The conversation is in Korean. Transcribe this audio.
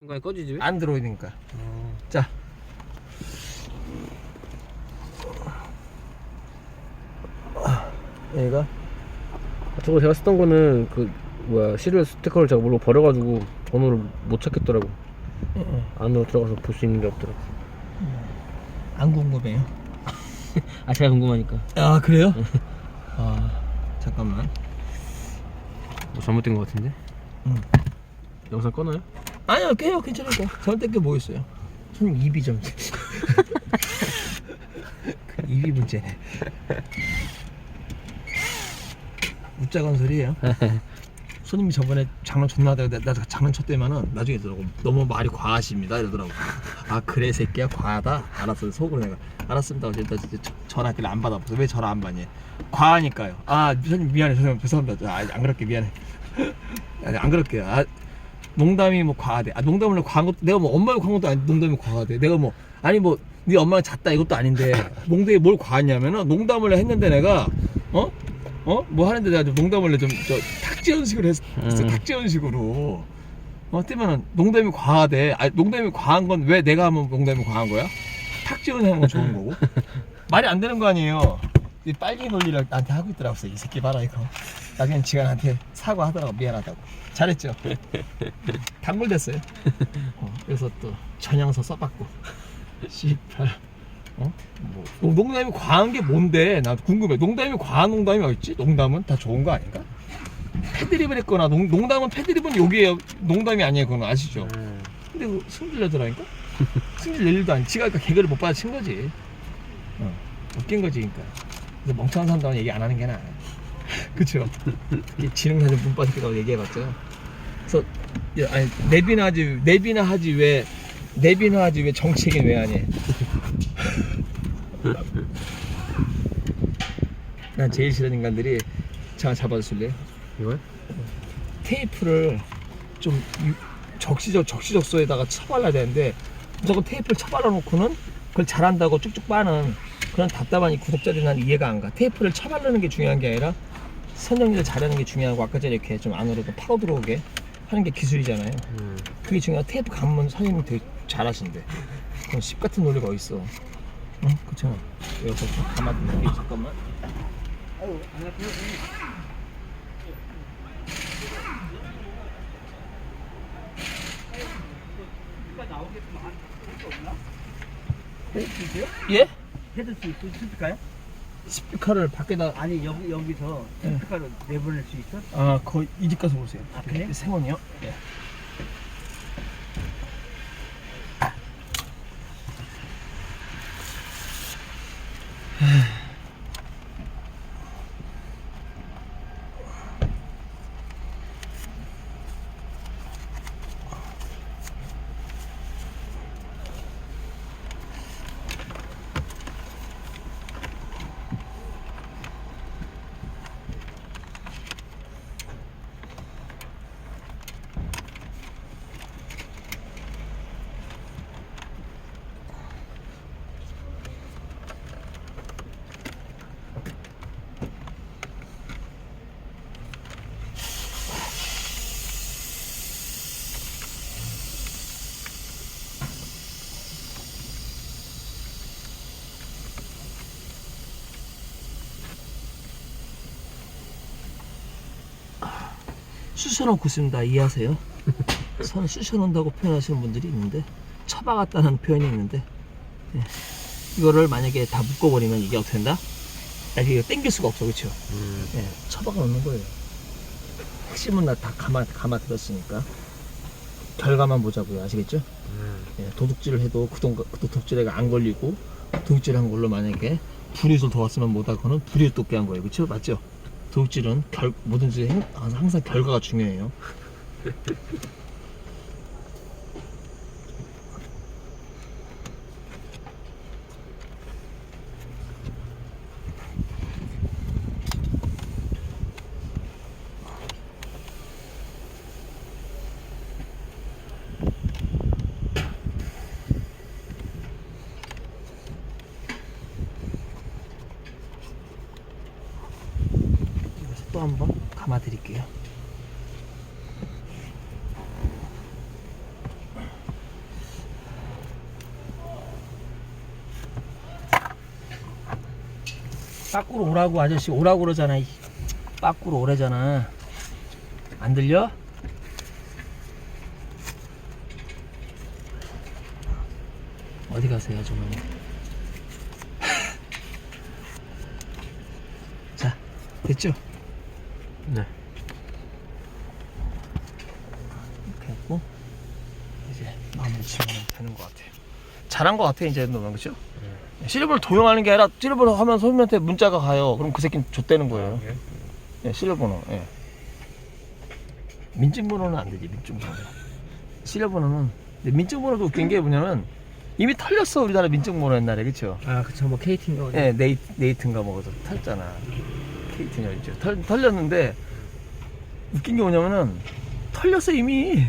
중간에 꺼지지 왜? 안드로이드니까. 어. 자. 얘가 저거 제가 쓰던 거는 그 뭐야 시리얼 스티커를 제가 모르고 버려가지고 번호를 못 찾겠더라고 안으로 들어가서 볼 수 있는 게 없더라고 안 궁금해요. 아 제가 궁금하니까 아 그래요? 아 잠깐만. 뭐 잘못된 거 같은데 응. 영상 꺼놔요? 아니요 깨요 괜찮으니까. 잘못된 게뭐 있어요? 손님 입이 좀. 그 입이 문제네. 웃자 건설이에요. 손님이 저번에 장난 존나 하다가 나, 나 장난 쳤대면은 나중에 들어고 너무 말이 과하십니다 이러더라고. 아 그래 새끼야 과하다. 알았어 속으로 내가 알았습니다. 어제 저- 전화기를 안 받아봤어. 왜 전화 안 받니? 과하니까요. 아 손님 미안해. 죄송합니다. 아, 안 그럴게 미안해. 아니, 안 그럴게요. 아, 농담이 뭐 과하대. 아 농담을 과한 것도 내가 뭐 엄마가 과한 것도 아니 농담이 과하대. 내가 뭐 아니 뭐 네 엄마가 잤다 이것도 아닌데 농담이 뭘 과했냐면은 농담을 했는데 내가 어? 어? 뭐 하는데 내가 좀 농담을 좀 저 탁지 연식으로 했어. 음. 탁지 연식으로. 어, 뜨면은 농담이 과하대. 아 농담이 과한 건 왜 내가 하면 농담이 과한 거야? 탁지연 하는 건 좋은 거고. 말이 안 되는 거 아니에요. 이 빨갱이 논리를 나한테 하고 있더라고. 이 새끼 봐라 이거. 나중에 지가 나한테 사과하더라고 미안하다고. 잘했죠. 단골 됐어요. 어, 그래서 또 전향서 써봤고. 씨발. 어? 뭐 농- 농담이 과한 게 뭔데? 나 궁금해. 농담이 과한 농담이 어딨지? 농담은 다 좋은 거 아닌가? 패드립을 했거나 농, 농담은 패드립은 욕이에요. 농담이 아니에요. 그건 아시죠? 근데 그 승질 내더라니까? 승질 낼 일도 아니. 지가 그러니까 개그를 못 받아친 거지. 어, 웃긴 거지, 그러니까. 그래서 멍청한 사람들은 얘기 안 하는 게 나아. 그쵸? 이 지능사진 문바 새끼라고 얘기해봤죠. 그래서, 야, 아니, 내비나 하지, 내비나 하지 왜, 내비나 하지 왜 얘기는 왜 하니? 난 제일 싫은 인간들이 잠깐 잡아줄래? 이거요? 테이프를 좀 유- 적시적 적시적소에다가 쳐발라야 되는데 무조건 테이프를 쳐발라 놓고는 그걸 잘한다고 쭉쭉 빠는 그런 답답한 이 구독자들이 난 이해가 안 가. 테이프를 쳐바르는 게 중요한 게 아니라 선정리를 잘하는 게 중요하고 아까 전에 이렇게 좀 안으로 좀 파고 들어오게 하는 게 기술이잖아요. 음. 그게 중요한 테이프 감으면 선생님 되게 잘하신대. 그런 씹 같은 논리가 어딨어. 응? 그렇잖아. 여기서 좀 감아드릴게 잠깐만. 예? 해줄 수 있, 있을까요? 스피커를 밖에다 아니 여기 여기서 네. 스피커를 내보낼 수 있어? 아 거의 이 집 가서 보세요. 아, 그래요? 세원이요? 예. 쑤셔놓고 있습니다. 이해하세요? 선 쑤셔놓는다고 표현하시는 분들이 있는데 처박았다는 표현이 있는데 예. 이거를 만약에 다 묶어버리면 이게 어떻게 된다? 야, 이게 땡길 수가 없어 그렇죠? 음. 예, 처박아 놓는 거예요. 핵심은 나 다 감아 감아 들었으니까 결과만 보자고요. 아시겠죠? 음. 예, 도둑질을 해도 그, 동, 그 도둑질에가 안 걸리고 도둑질한 걸로 만약에 불이익을 더 왔으면 못하고는 불이익 돕게 한 거예요. 그렇죠? 맞죠? 도둑질은 결, 뭐든지 행- 항상 결과가 중요해요. 또 한번 감아 드릴게요 빠꾸로 오라고 아저씨 오라고 그러잖아 빠꾸로 오래잖아 안 들려? 어디 가세요 주머니 자 됐죠? 네. 이렇게 했고 이제 마무리 지으면 되는 것 같아요. 잘한 것 같아 이제 너는 그렇죠? 실버를 도용하는 게 아니라 실버를 하면 선배한테 문자가 가요. 그럼 그 새끼는 좆되는 거예요. 예, 실버번호. 예. 민증번호는 안 되지 민증번호. 실버번호는 근데 민증번호도 웃긴 게 뭐냐면 이미 털렸어 우리나라 민증번호 옛날에 그렇죠? 아 그쵸 뭐 KT인가 예, 네이, 네이트인가 뭐가서 털잖아. 있죠. 털, 털렸는데 웃긴 게 뭐냐면은 털렸어 이미.